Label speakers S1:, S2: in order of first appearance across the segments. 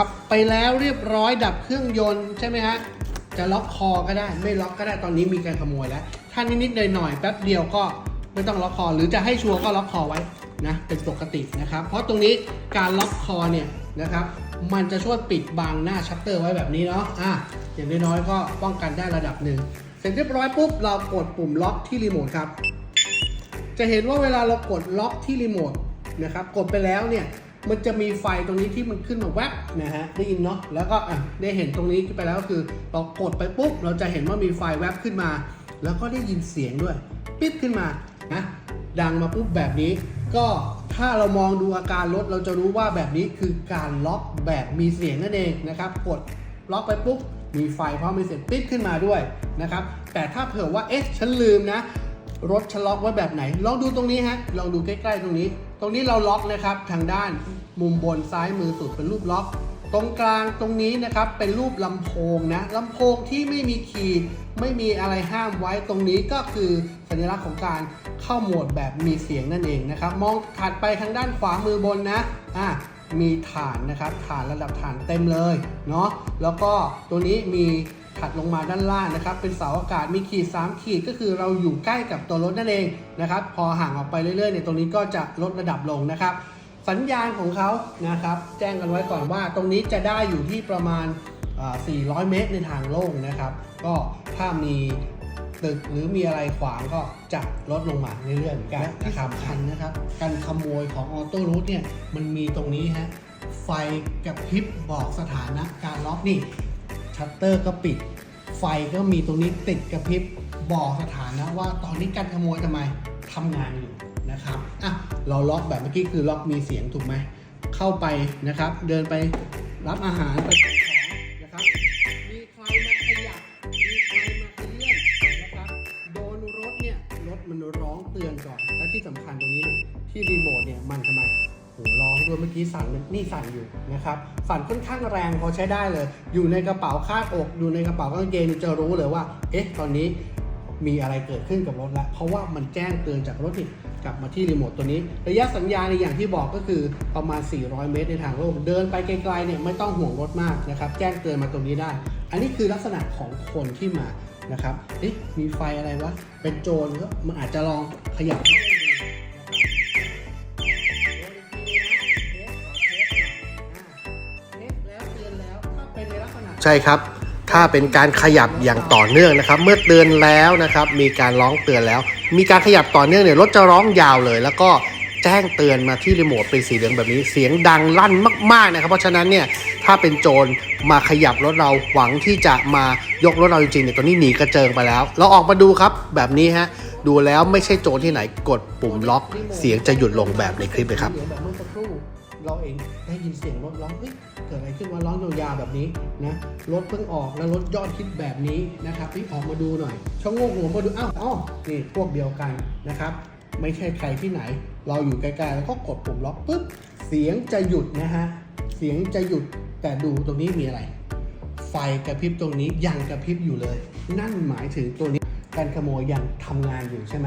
S1: ขับไปแล้วเรียบร้อยดับเครื่องยนต์ใช่ไหมฮะจะล็อกคอก็ได้ไม่ล็อกก็ได้ตอนนี้มีการขโมยแล้วถ้านิดๆหน่อยๆแป๊บเดียวก็ไม่ต้องล็อกคอ หรือจะให้ชัวร์ก็ล็อกคอไว้นะเป็นปกตินะครับ เพราะตรงนี้การล็อกคอเนี่ยนะครับมันจะช่วยปิดบังหน้าชัตเตอร์ไว้แบบนี้เนาะอะอย่างน้อยๆก็ป้องกันได้ระดับหนึ่งเสร็จเรียบร้อยปุ๊บเรากดปุ่มล็อกที่รีโมทครับจะเห็นว่าเวลาเรากดล็อกที่รีโมทนะครับกดไปแล้วเนี่ย มันจะมีไฟตรงนี้ที่มันขึ้นมาแวบนะฮะได้ยินเนาะแล้วก็อะได้เห็นตรงนี้ไปแล้วก็คือเรากดไปปุ๊บเราจะเห็นว่ามีไฟแวบขึ้นมา แล้วก็ได้ยินเสียงด้วย ปิ๊บขึ้นมานะดังมาปุ๊บแบบนี้ ก็ถ้าเรามองดูอาการรถเราจะรู้ว่าแบบนี้คือการล็อกแบบมีเสียงนั่นเองนะครับกดล็อกไปปุ๊บมีไฟพร้อมมีเสียงปิ๊บขึ้นมาด้วยนะครับแต่ถ้าเผื่อว่าเอ๊ะฉันลืมนะรถฉันล็อกไว้แบบไหน ลองดูตรงนี้ฮะ ลองดูใกล้ ๆ ตรงนี้ ตรงนี้เราล็อกนะครับทางด้านมุมบนซ้ายมือสุดเป็นรูปล็อก ตรงกลางตรงนี้นะครับเป็นรูปลำโพงนะลำโพงที่ไม่มีคีย์ไม่มีอะไรห้ามไว้ตรงนี้ก็คือสัญลักษณ์ของการเข้าโหมดแบบมีเสียงนั่นเองนะครับ มองถัดไปทางด้านขวามือบนนะอะมีฐานนะครับฐานระดับฐานเต็มเลยเนาะแล้วก็ตัวนี้มี ถัดลงมาด้านล่างนะครับ เป็นเสาอากาศมีขีด 3 ขีดก็คือเราอยู่ใกล้กับตัวรถนั่นเองนะครับ พอห่างออกไปเรื่อยๆเนี่ยตรงนี้ก็จะลดระดับลงนะครับ สัญญาณของเขานะครับ แจ้งกันไว้ก่อนว่า ตรงนี้จะได้อยู่ที่ประมาณ 400 เมตรในทางโล่งนะครับ ก็ถ้ามีตึกหรือมีอะไรขวางก็จะลดลงมาเรื่อยๆเหมือนกันที่สำคัญนะครับ การขโมยของออโต้รูทเนี่ยมันมีตรงนี้ฮะไฟกับพริบบอกสถานะการล็อกนี่ ชัตเตอร์ก็ปิด ไฟก็มีตรงนี้ติดกระพริบบอกสถานะว่าตอนนี้การขโมยทำไมทำงานอยู่นะครับอะเราล็อกแบบเมื่อกี้คือล็อกมีเสียงถูกไหมเข้าไปนะครับ เดินไปรับอาหารไปของนะครับ มีใครมาขยับ มีใครมาขยื่นนะครับ โดนรถเนี่ยรถมันร้องเตือนก่อน และที่สำคัญตรงนี้เนี่ยที่รีโมทเนี่ยมันทำไม หร้องด้วยเมื่อกี้สั่นนี่สั่นอยู่นะครับสั่นค่อนข้างแรงพอใช้ได้เลย อยู่ในกระเป๋าคาดอกอยู่ในกระเป๋ากางเกงจะรู้เลยว่า เอ๊ะ ตอนนี้มีอะไรเกิดขึ้นกับรถแล้ว เพราะว่ามันแจ้งเตือนจากรถนี่กลับมาที่รีโมทตัวนี้ ระยะสัญญาณในอย่างที่บอกก็คือประมาณ 400 เมตรในทางโลก เดินไปไกลๆเนี่ยไม่ต้องห่วงรถมากนะครับแจ้งเตือนมาตรงนี้ได้ อันนี้คือลักษณะของคนที่มานะครับเอ๊ะมีไฟอะไรวะเป็นโจรก็มันอาจจะลองขยับ ใช่ครับ ถ้าเป็นการขยับอย่างต่อเนื่องนะครับ เมื่อเตือนแล้วนะครับ มีการร้องเตือนแล้ว มีการขยับต่อเนื่องเนี่ยรถจะร้องยาวเลย แล้วก็แจ้งเตือนมาที่รีโมทเป็นสีเหลืองแบบนี้เสียงดังลั่นมากๆนะครับ เพราะฉะนั้นเนี่ยถ้าเป็นโจรมาขยับรถเราหวังที่จะมายกรถเราจริงๆเนี่ยตอนนี้หนีกระเจิงไปแล้ว เราออกมาดูครับแบบนี้ฮะดูแล้วไม่ใช่โจรที่ไหนกดปุ่มล็อก เสียงจะหยุดลงแบบในคลิปเลยครับแบบ เราเองได้ยินเสียงรถร้องเฮ้ยเกิดอะไรขึ้นว่าร้องยาวๆแบบนี้นะรถเพิ่งออกแล้วรถยอดคิดแบบนี้นะครับพี่ออกมาดูหน่อยช่องโงกหัวมาดูอ้าวอ๋อนี่พวกเดียวกันนะครับ ไม่ใช่ใครที่ไหน เราอยู่ไกลๆแล้วก็กดปุ่มล็อกปุ๊บเสียงจะหยุดนะฮะเสียงจะหยุดแต่ดูตรงนี้มีอะไร ไฟกระพริบตรงนี้ยังกระพริบอยู่เลย นั่นหมายถึงตัวนี้การขโมยยังทำงานอยู่ใช่ไหม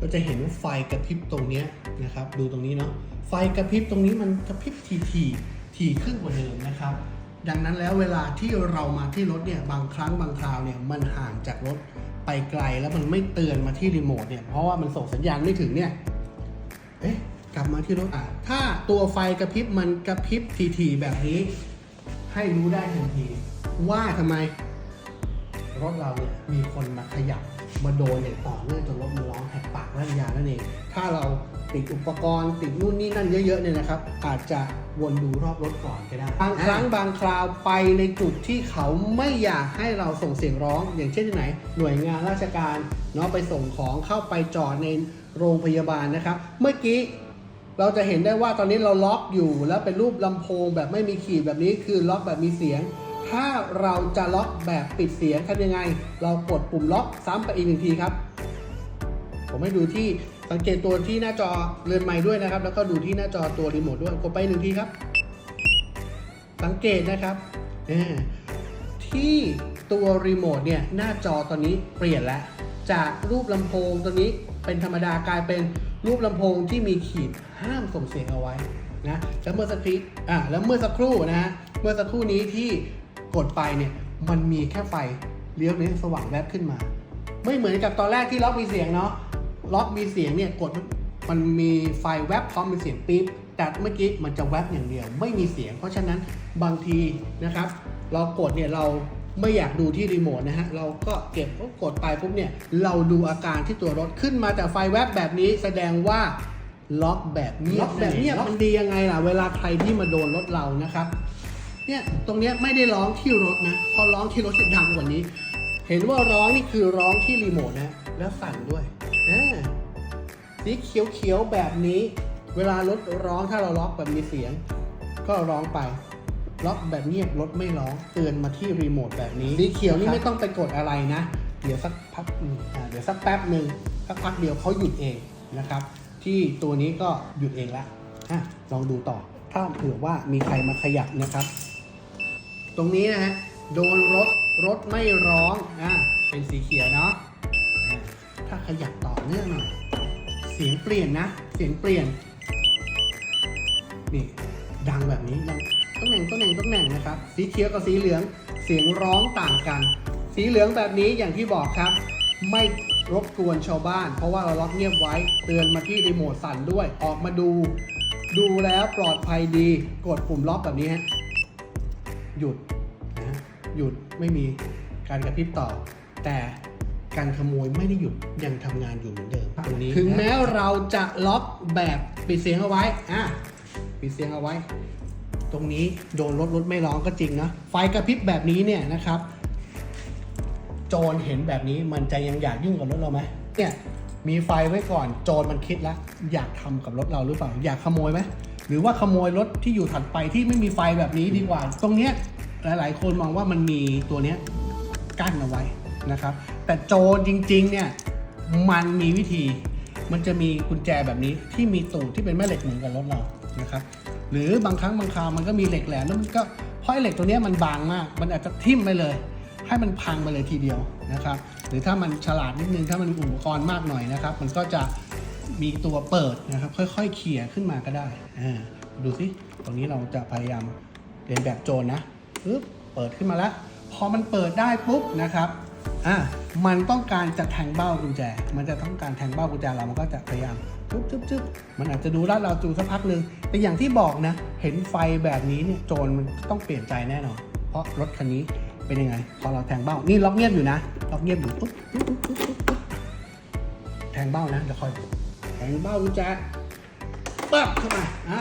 S1: เราจะเห็นว่าไฟกระพริบตรงนี้นะครับ ดูตรงนี้เนาะไฟกระพริบตรงนี้มันกระพริบทีทีๆถี่ขึ้นกว่าเดิมนะครับ ดังนั้นแล้วเวลาที่เรามาที่รถเนี่ยบางครั้งบางคราวเนี่ยมันห่างจากรถไปไกลแล้วมันไม่เตือนมาที่รีโมทเนี่ยเพราะว่ามันส่งสัญญาณไม่ถึงเนี่ยเอ๊ะกลับมาที่รถอะถ้าตัวไฟกระพริบมันกระพริบทีๆแบบนี้ ให้รู้ได้ทันที ว่าทำไมรถเราเนี่ยมีคนมาขยับ มาโดนอย่างต่อเนื่องจนรถมันร้องแหกปากลั่นยานั่นเอง ถ้าเราติดอุปกรณ์ติดนู่นนี่นั่นเยอะๆเนี่ยนะครับ อาจจะวนดูรอบรถก่อนก็ได้ บางครั้งบางคราวไปในจุดที่เขาไม่อยากให้เราส่งเสียงร้อง อย่างเช่นที่ไหน หน่วยงานราชการเนาะไปส่งของเข้าไปจอดในโรงพยาบาลนะครับ เมื่อกี้เราจะเห็นได้ว่าตอนนี้เราล็อกอยู่แล้วเป็นรูปลำโพงแบบไม่มีขีดแบบนี้คือล็อกแบบมีเสียง ถ้าเราจะล็อกแบบปิดเสียงทำยังไง เรากดปุ่มล็อกซ้ำไปอีกหนึ่งทีครับ ผมให้ดูที่สังเกตตัวที่หน้าจอเรือนไม้ด้วยนะครับ แล้วก็ดูที่หน้าจอตัวรีโมทด้วย กดไปหนึ่งทีครับ สังเกตนะครับ ที่ตัวรีโมทเนี่ยหน้าจอตอนนี้เปลี่ยนแล้ว จากรูปลำโพงตัวนี้เป็นธรรมดากลายเป็นรูปลำโพงที่มีขีดห้ามส่งเสียงเอาไว้นะแล้วเมื่อสักครู่อะแล้วเมื่อสักครู่นะเมื่อสักครู่นี้ที่ กดไปเนี่ยมันมีแค่ไฟเลี้ยวนี้สว่างแวบขึ้นมา ไม่เหมือนกับตอนแรกที่ล็อกมีเสียงเนาะล็อกมีเสียงเนี่ยกดมันมีไฟแวบพร้อมมีเสียงปี๊บแต่เมื่อกี้มันจะแวบอย่างเดียว ไม่มีเสียง เพราะฉะนั้นบางทีนะครับ เรากดเนี่ยเราไม่อยากดูที่รีโมทนะฮะ เราก็เก็บปุ๊บกดไปปุ๊บเนี่ย เราดูอาการที่ตัวรถขึ้นมาแต่ไฟแวบแบบนี้แสดงว่าล็อกแบบเงียบ
S2: ล็อกแบบเงียบ
S1: มันดียังไงล่ะ เวลาใครที่มาโดนรถเรานะครับ เนี่ยตรงเนี้ยไม่ได้ร้องที่รถนะ พอร้องที่รถจะดังกว่านี้ เห็นว่าร้องนี่คือร้องที่รีโมทนะ แล้วสั่นด้วยอ่าสีเขียวๆแบบนี้ เวลารถร้องถ้าเราล็อกแบบมีเสียง ก็ร้องไปล็อกแบบเงียบรถไม่ร้องเตือนมาที่รีโมทแบบนี้สีเขียวนี่ไม่ต้องไปกดอะไรนะ เดี๋ยวสักพักเดี๋ยวสักแป๊บหนึ่งสักพักเดียวเขาหยุดเองนะครับ ที่ตัวนี้ก็หยุดเองละอะลองดูต่อถ้าเผื่อว่ามีใครมาขยับนะครับ ตรงนี้นะฮะโดนรถรถไม่ร้องอ่าเป็นสีเขียวเนาะถ้าขยับต่อเนื่องหน่อยเสียงเปลี่ยนนะ เสียงเปลี่ยน นี่ดังแบบนี้ดังตำแหน่งตำแหน่งตำแหน่งนะครับ สีเขียวกับสีเหลืองเสียงร้องต่างกัน สีเหลืองแบบนี้อย่างที่บอกครับ ไม่รบกวนชาวบ้าน เพราะว่าเราล็อกเงียบไว้ เตือนมาที่รีโมทสั่นด้วยออกมาดู ดูแล้วปลอดภัยดี กดปุ่มล็อกแบบนี้ฮะ หยุดนะหยุดไม่มีการกระพริบต่อ แต่การขโมยไม่ได้หยุดยังทำงานอยู่เหมือนเดิมตรงนี้ ถึงแม้เราจะล็อกแบบปิดเสียงเอาไว้อะปิดเสียงเอาไว้ ตรงนี้โดนรถรถไม่ร้องก็จริงนะไฟกระพริบแบบนี้เนี่ยนะครับ โจรเห็นแบบนี้มันจะยังอยากยุ่งกับรถเราไหมเนี่ยมีไฟไว้ก่อนโจรมันคิดแล้วอยากทำกับรถเราหรือเปล่า อยากขโมยไหม หรือว่าขโมยรถที่อยู่ถัดไปที่ไม่มีไฟแบบนี้ดีกว่า ตรงเนี้ยหลายๆ คนมองว่ามันมีตัวเนี้ยกั้นเอาไว้นะครับ แต่โจรจริง ๆ เนี่ยมันมีวิธี มันจะมีกุญแจแบบนี้ที่มีตูดที่เป็นแม่เหล็กเหมือนกับรถเรานะครับหรือบางครั้งบางคราวมันก็มีเหล็กแหลมแล้วมันก็เพราะไอ้เหล็กตัวนี้มันบางมาก มันอาจจะทิ่มไปเลย ให้มันพังไปเลยทีเดียวนะครับ หรือถ้ามันฉลาดนิดนึงถ้ามันอุปกรณ์มากหน่อยนะครับ มันก็จะ มีตัวเปิดนะครับ ค่อยๆเขี่ยขึ้นมาก็ได้อ่าดูสิตรงนี้เราจะพยายามเรียนแบบโจรนะปึ๊บเปิดขึ้นมาแล้ว พอมันเปิดได้ปุ๊บนะครับอ่ามันต้องการจะแทงเบ้ากุญแจ มันจะต้องการแทงเบ้ากุญแจเรามันก็จะพยายามจุ๊บจุ๊บจุ๊บมันอาจจะดูลาดเราจูสักพักหนึ่งแต่อย่างที่บอกนะ เห็นไฟแบบนี้เนี่ยโจรมันต้องเปลี่ยนใจแน่นอน เพราะรถคันนี้เป็นยังไง พอเราแทงเบ้า นี่ล็อกเงียบอยู่นะ ล็อกเงียบอยู่ปุ๊บปุ๊บปุ๊บปุ๊บแทงเบ้านะเดี๋ยวคอยดู แทงเบ้ากุญแจปั๊บเข้ามาอะ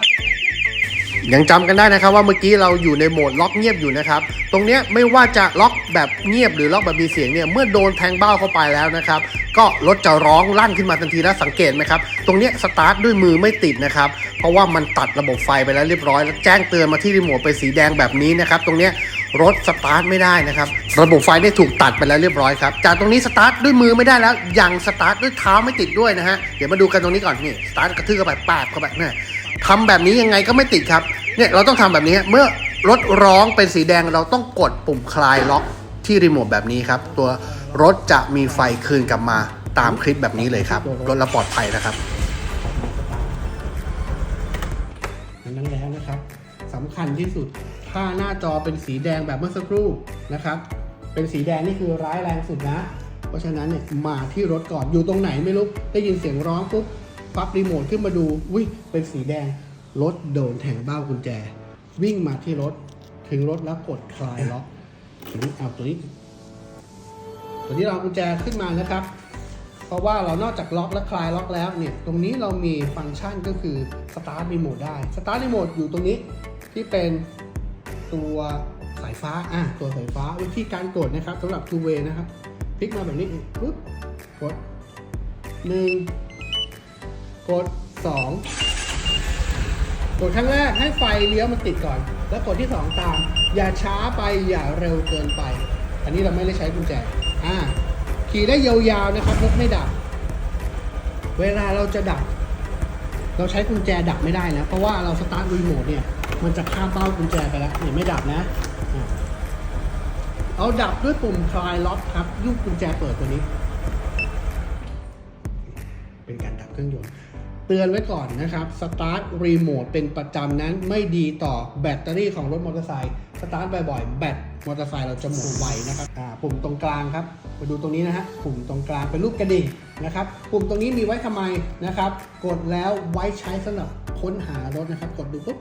S2: ยังจำกันได้นะครับว่าเมื่อกี้เราอยู่ในโหมดล็อกเงียบอยู่นะครับ ตรงเนี้ยไม่ว่าจะล็อกแบบเงียบหรือล็อกแบบมีเสียงเนี่ยเมื่อโดนแทงเบ้าเข้าไปแล้วนะครับ ก็รถจะร้องลั่นขึ้นมาทันทีแล้วสังเกตไหมครับ ตรงเนี้ยสตาร์ทด้วยมือไม่ติดนะครับ เพราะว่ามันตัดระบบไฟไปแล้วเรียบร้อย แล้วแจ้งเตือนมาที่รีโมทเป็นสีแดงแบบนี้นะครับ ตรงเนี้ย รถสตาร์ทไม่ได้นะครับ ระบบไฟได้ถูกตัดไปแล้วเรียบร้อยครับ จากตรงนี้สตาร์ทด้วยมือไม่ได้แล้ว ยังสตาร์ทด้วยเท้าไม่ติดด้วยนะฮะ เดี๋ยวมาดูกันตรงนี้ก่อนนี่สตาร์ทกระทืบเข้าไปปาดเข้าไปเนี่ยทำแบบนี้ยังไงก็ไม่ติดครับ เนี่ยเราต้องทำแบบนี้ เมื่อรถร้องเป็นสีแดงเราต้องกดปุ่มคลายล็อกที่รีโมทแบบนี้ครับ ตัวรถจะมีไฟคืนกลับมาตามคลิปแบบนี้เลยครับ รถเราปลอดภัยนะครับ
S1: นั้นแล้วนะครับสำคัญที่สุด ถ้าหน้าจอเป็นสีแดงแบบเมื่อสักครู่นะครับ เป็นสีแดงนี่คือร้ายแรงสุดนะ เพราะฉะนั้นเนี่ยมาที่รถก่อนอยู่ตรงไหนไม่รู้ได้ยินเสียงร้องปุ๊บปั๊บรีโมทขึ้นมาดูอุ้ยเป็นสีแดงรถโดนแทงเบ้ากุญแจ วิ่งมาที่รถถึงรถแล้วกดคลายล็อกถึงเอาตัวนี้ ตัวนี้เรากุญแจขึ้นมานะครับ เพราะว่าเรานอกจากล็อกและคลายล็อกแล้วเนี่ยตรงนี้เรามีฟังก์ชันก็คือ Start Remote ได้ Start Remote อยู่ตรงนี้ที่เป็น ตัวสายฟ้าอะตัวสายฟ้าวิธีการกดนะครับสำหรับ two way นะครับพลิกมาแบบนี้ปุ๊บกด1กด2กดครั้งแรกให้ไฟเลี้ยวมันติดก่อน แล้วกดที่2ตาม อย่าช้าไปอย่าเร็วเกินไป อันนี้เราไม่ได้ใช้กุญแจอ่าขี่ได้ยาวๆนะครับรถไม่ดับ เวลาเราจะดับ เราใช้กุญแจดับไม่ได้นะเพราะว่าเราสตาร์ทรีโมทเนี่ย มันจะข้ามเป้ากุญแจไปแล้วเนี่ยไม่ดับนะ เอาดับด้วยปุ่มคลายล็อกครับยุบกุญแจเปิดตัวนี้ เป็นการดับเครื่องยนต์เตือนไว้ก่อนนะครับสตาร์ทรีโมทเป็นประจำนั้นไม่ดีต่อแบตเตอรี่ของรถมอเตอร์ไซค์สตาร์ทบ่อยๆแบตมอเตอร์ไซค์เราจะหมดไวนะครับปุ่มตรงกลางครับมาดูตรงนี้นะฮะปุ่มตรงกลางเป็นรูปกระดิ่งนะครับปุ่มตรงนี้มีไว้ทำไมนะครับ กดแล้วไว้ใช้สำหรับค้นหารถนะครับ กดดูปุ๊บ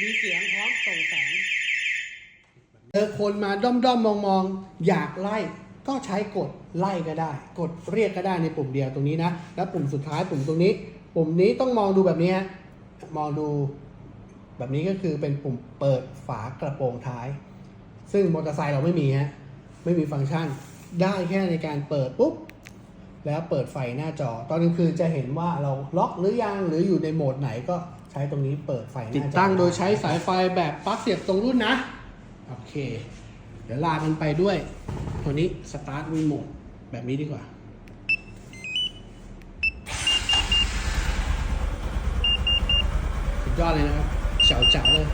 S1: มีเสียงพร้อมส่งแสงเจอคนมาด้อมด้อมมองมองๆอยากไล่ก็ใช้กดไล่ก็ได้ กดเรียกก็ได้ในปุ่มเดียวตรงนี้นะ แล้วปุ่มสุดท้ายปุ่มตรงนี้ ปุ่มนี้ต้องมองดูแบบนี้มองดูแบบนี้ก็คือเป็นปุ่มเปิดฝากระโปรงท้าย ซึ่งมอเตอร์ไซค์เราไม่มีฮะไม่มีฟังก์ชัน ได้แค่ในการเปิดปุ๊บ แล้วเปิดไฟหน้าจอ ตอนกลางคืนจะเห็นว่าเราล็อกหรือยังหรืออยู่ในโหมดไหนก็ ใช้ตรงนี้เปิดไฟหน้าจอติดตั้งโดยใช้สายไฟแบบปลั๊กเสียบตรงรุ่นนะ โอเค เดี๋ยวลากันไปด้วยตัวนี้สตาร์ทรีโมทแบบนี้ดีกว่าสุดยอดเลยนะครับเฉาเฉาเลย